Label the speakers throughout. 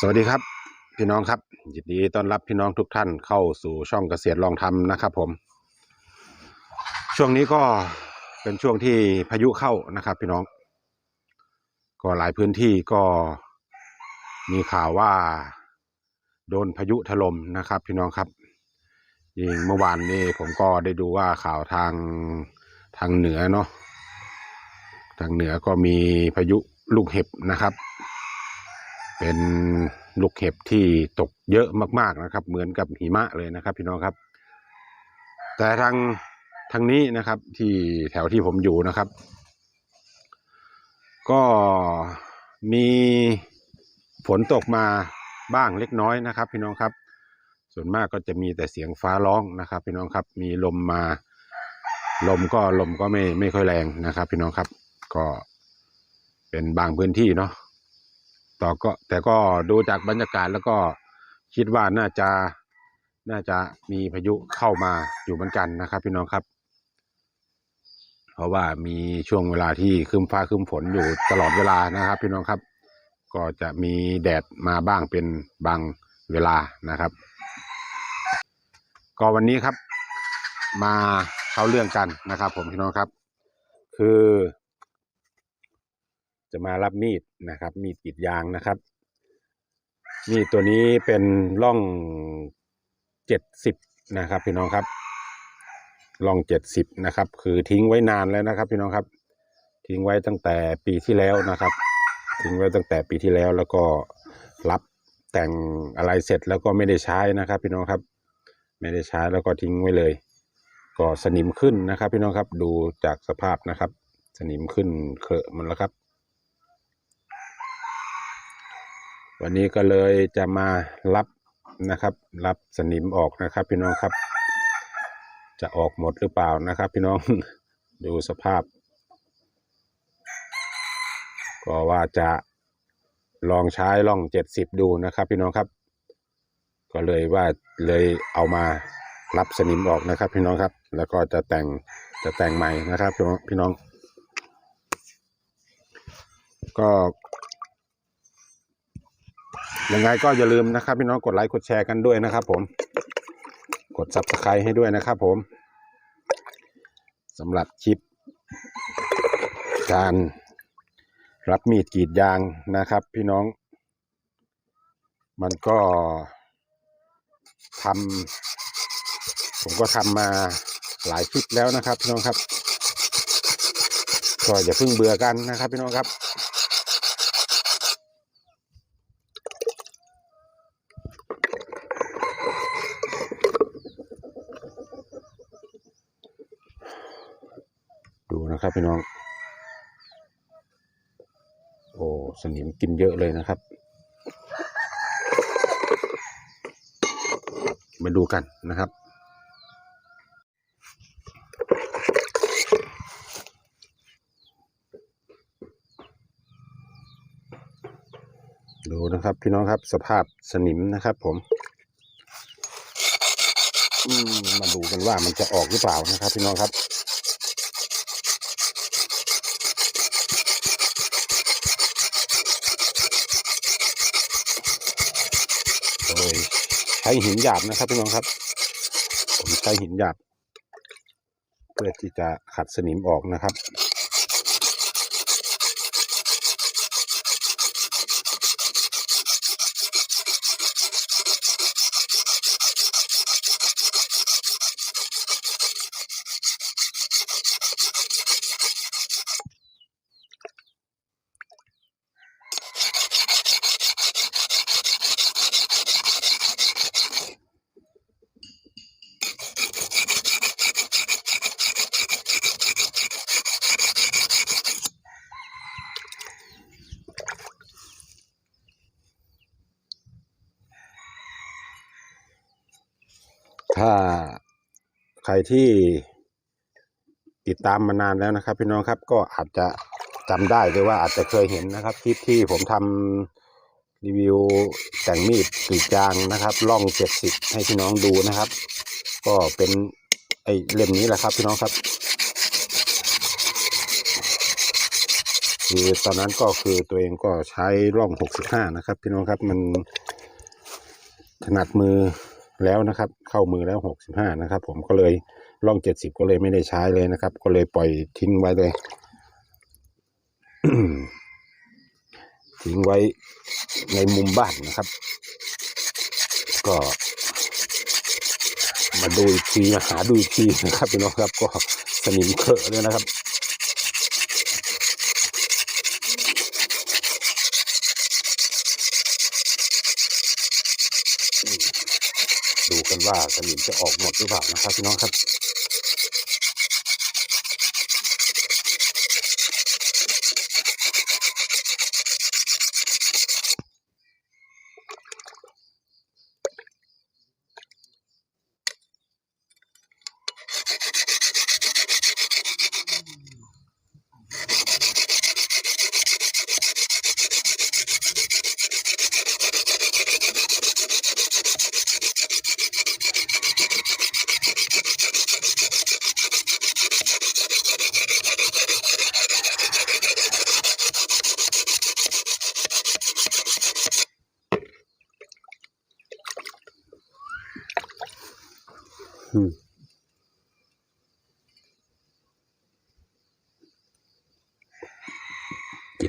Speaker 1: สวัสดีครับ พี่น้องครับยินดีต้อนรับพี่น้องทุกท่านเข้าสู่ช่องเกษตรลองทำนะครับ ผม ช่วงนี้ก็เป็นช่วงที่พายุเข้านะครับ พี่น้อง ก็หลายพื้นที่ก็มีข่าวว่า โดนพายุถล่มนะครับ พี่น้องครับยิงเมื่อวานนี้ผมก็ได้ดูว่าข่าวทางทางเหนือเนาะทางเหนือก็มีพายุลูกเห็บนะครับ เป็นลูกเห็บที่ตกเยอะมากๆนะครับ เหมือนกับหิมะเลยนะครับ พี่น้องครับ แต่ทางทางนี้นะครับ ที่แถวที่ผมอยู่นะครับ ก็มีฝนตกมาบ้างเล็กน้อยนะครับ พี่น้องครับ ส่วนมากก็จะมีแต่เสียงฟ้าร้องนะครับ พี่น้องครับ มีลมมา ลมก็ลมก็ไม่ไม่ค่อยแรงนะครับ พี่น้องครับ ก็เป็นบางพื้นที่เนาะ ต่อก็แต่ก็ดูจากบรรยากาศแล้วก็คิดว่าน่าจะน่าจะมีพายุเข้ามาอยู่เหมือนกันนะครับ พี่น้องครับ เพราะว่ามีช่วงเวลาที่ครึ้มฟ้าครึ้มฝนอยู่ตลอดเวลานะครับ พี่น้องครับ ก็จะมีแดดมาบ้างเป็นบางเวลานะครับ ก็วันนี้ครับ มาเข้าเรื่องกันนะครับ ผมพี่น้องครับ คือ จะมารับมีดนะครับ มีดกรีดยางนะครับ มีดตัวนี้เป็นร่องเจ็ดสิบนะครับ พี่น้องครับร่องเจ็ดสิบนะครับ คือทิ้งไว้นานแล้วนะครับ พี่น้องครับ ทิ้งไว้ตั้งแต่ปีที่แล้วนะครับ ทิ้งไว้ตั้งแต่ปีที่แล้วแล้วก็รับแต่งอะไรเสร็จแล้วก็ไม่ได้ใช้นะครับ พี่น้องครับ ไม่ได้ใช้แล้วก็ทิ้งไว้เลย ก็สนิมขึ้นนะครับ พี่น้องครับดูจากสภาพนะครับ สนิมขึ้นเคอะมันแล้วครับ วันนี้ก็เลยจะมารับนะครับ รับสนิมออกนะครับ พี่น้องครับ จะออกหมดหรือเปล่านะครับ พี่น้องดูสภาพ ก็ว่าจะลองใช้ล่องเจ็ดสิบดูนะครับ พี่น้องครับ ก็เลยว่าเลยเอามารับสนิมออกนะครับ พี่น้องครับ แล้วก็จะแต่งจะแต่งใหม่นะครับ พี่น้องพี่น้อง ก็ ยังไงก็อย่าลืมนะครับพี่น้องกดไลค์กดแชร์กันด้วยนะครับ ผม กด subscribe ให้ด้วยนะครับ ผมสำหรับคลิป การรับมีดกรีดยางนะครับ พี่น้อง มันก็ทำผมก็ทำมาหลายคลิปแล้วนะครับ พี่น้องครับก็อย่าเพิ่งเบื่อกันนะครับ พี่น้องครับ นะครับพี่น้อง โอ้สนิมกินเยอะเลยนะครับ มาดูกันนะครับ ดูนะครับพี่น้องครับสภาพสนิมนะครับผมอืมมาดูกันว่ามันจะออกหรือเปล่านะครับพี่น้องครับ โดยใช้หินหยาบนะครับพี่น้องครับ ผมใช้หินหยาบ เพื่อที่จะขัดสนิมออกนะครับ ถ้าใครที่ติดตามมานานแล้วนะครับ พี่น้องครับก็อาจจะจำได้หรือว่าอาจจะเคยเห็นนะครับคลิปที่ผมทำรีวิวแต่งมีดกรีดยางนะครับล่องเจ็ดสิบให้พี่น้องดูนะครับ ก็เป็นไอเล่มนี้แหละครับพี่น้องครับคือตอนนั้นก็คือตัวเองก็ใช้ร่อง65นะครับ พี่น้องครับมันถนัดมือ แล้วนะครับ เข้ามือแล้ว65นะครับ ผมก็เลยร่อง70ก็เลยไม่ได้ใช้เลยนะครับ ก็เลยปล่อยทิ้งไว้เลย ทิ้งไว้ในมุมบ้านนะครับ ก็ มาดูอีกทีมาหาดูอีกทีนะครับพี่น้องครับ ก็สนิมเขอะเลยนะครับ ดูกันว่า สนิมจะออกหมดหรือเปล่านะครับพี่น้องครับ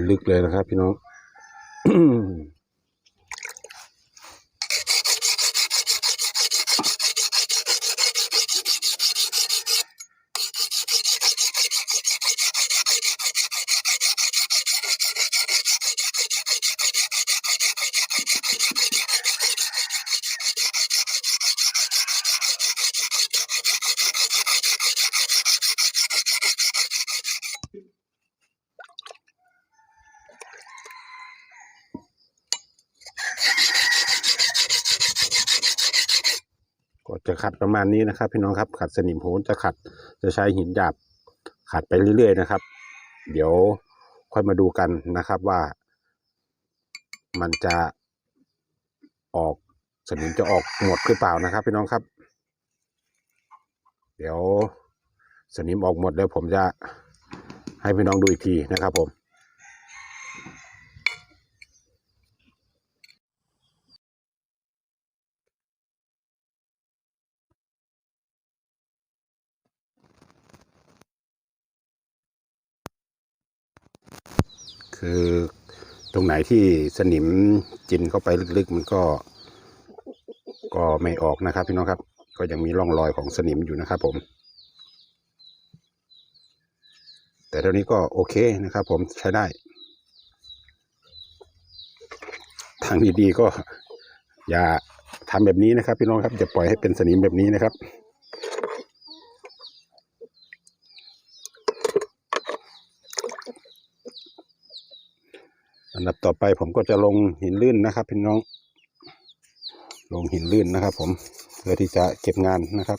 Speaker 1: นลึกเลยนะครับ พี่น้อง จะขัดประมาณนี้นะครับ พี่น้องครับขัดสนิมโหนจะขัดจะใช้หินหยาบขัดไปเรื่อยๆนะครับ เดี๋ยวค่อยมาดูกันนะครับว่า มันจะออกสนิมจะออกหมดหรือเปล่านะครับ พี่น้องครับ เดี๋ยวสนิมออกหมดแล้วผมจะให้พี่น้องดูอีกทีนะครับผม คือตรงไหนที่สนิมจินเข้าไปลึกๆ มันก็ ก็ไม่ออกนะครับ พี่น้องครับ ก็ยังมีร่องรอยของสนิมอยู่นะครับ ผม แต่เท่านี้ก็โอเคนะครับ ผมใช้ได้ ทางดีๆก็อย่าทำแบบนี้นะครับ พี่น้องครับอย่าปล่อยให้เป็นสนิมแบบนี้นะครับ อันดับต่อไปผมก็จะลงหินลื่นนะครับพี่น้อง ลงหินลื่นนะครับ ผมเพื่อที่จะเก็บงานนะครับ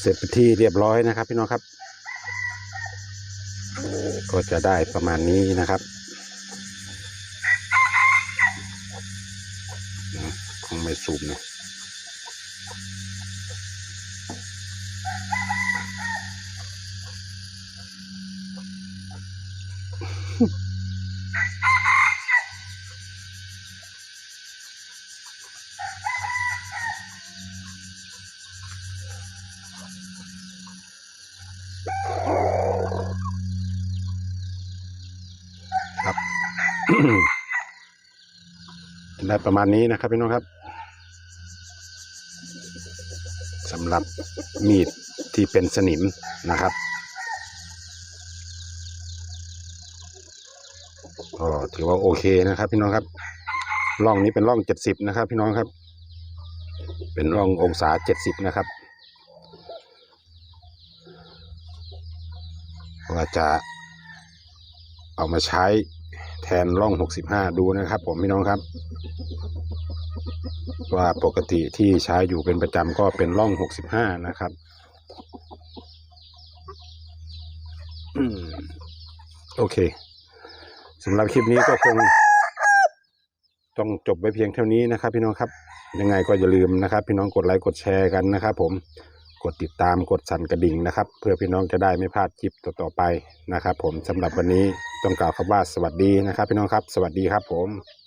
Speaker 2: เส
Speaker 1: ร็จเป็นที่เรียบร้อยนะครับ พี่น้องครับ ก็จะได้ประมาณนี้นะครับคงไม่ซูมนะ ได้ประมาณนี้นะครับพี่น้องครับสำหรับมีดที่เป็นสนิมนะครับก็ถือว่าโอเคนะครับ พี่น้องครับร่องนี้เป็นร่องเจ็ดสิบนะครับ พี่น้องครับ เป็นร่ององศาเจ็ดสิบนะครับว่าจะเอามาใช้ นร่อง 65 ดูนะครับผมพี่น้องครับ ว่าปกติที่ใช้อยู่เป็นประจำก็เป็นร่อง 65 นะครับโอเคสำหรับคลิปนี้ก็คง ต้องจบไว้เพียงเท่านี้นะครับ พี่น้องครับ ยังไงก็อย่าลืมนะครับ พี่น้องกดไลค์กดแชร์กันนะครับ ผม กดติดตามกดสั่นกระดิ่งนะครับ เพื่อพี่น้องจะได้ไม่พลาดคลิปต่อๆไปนะครับ ผมสำหรับวันนี้ต้องกล่าวคำว่าสวัสดีนะครับ พี่น้องครับ สวัสดีครับผม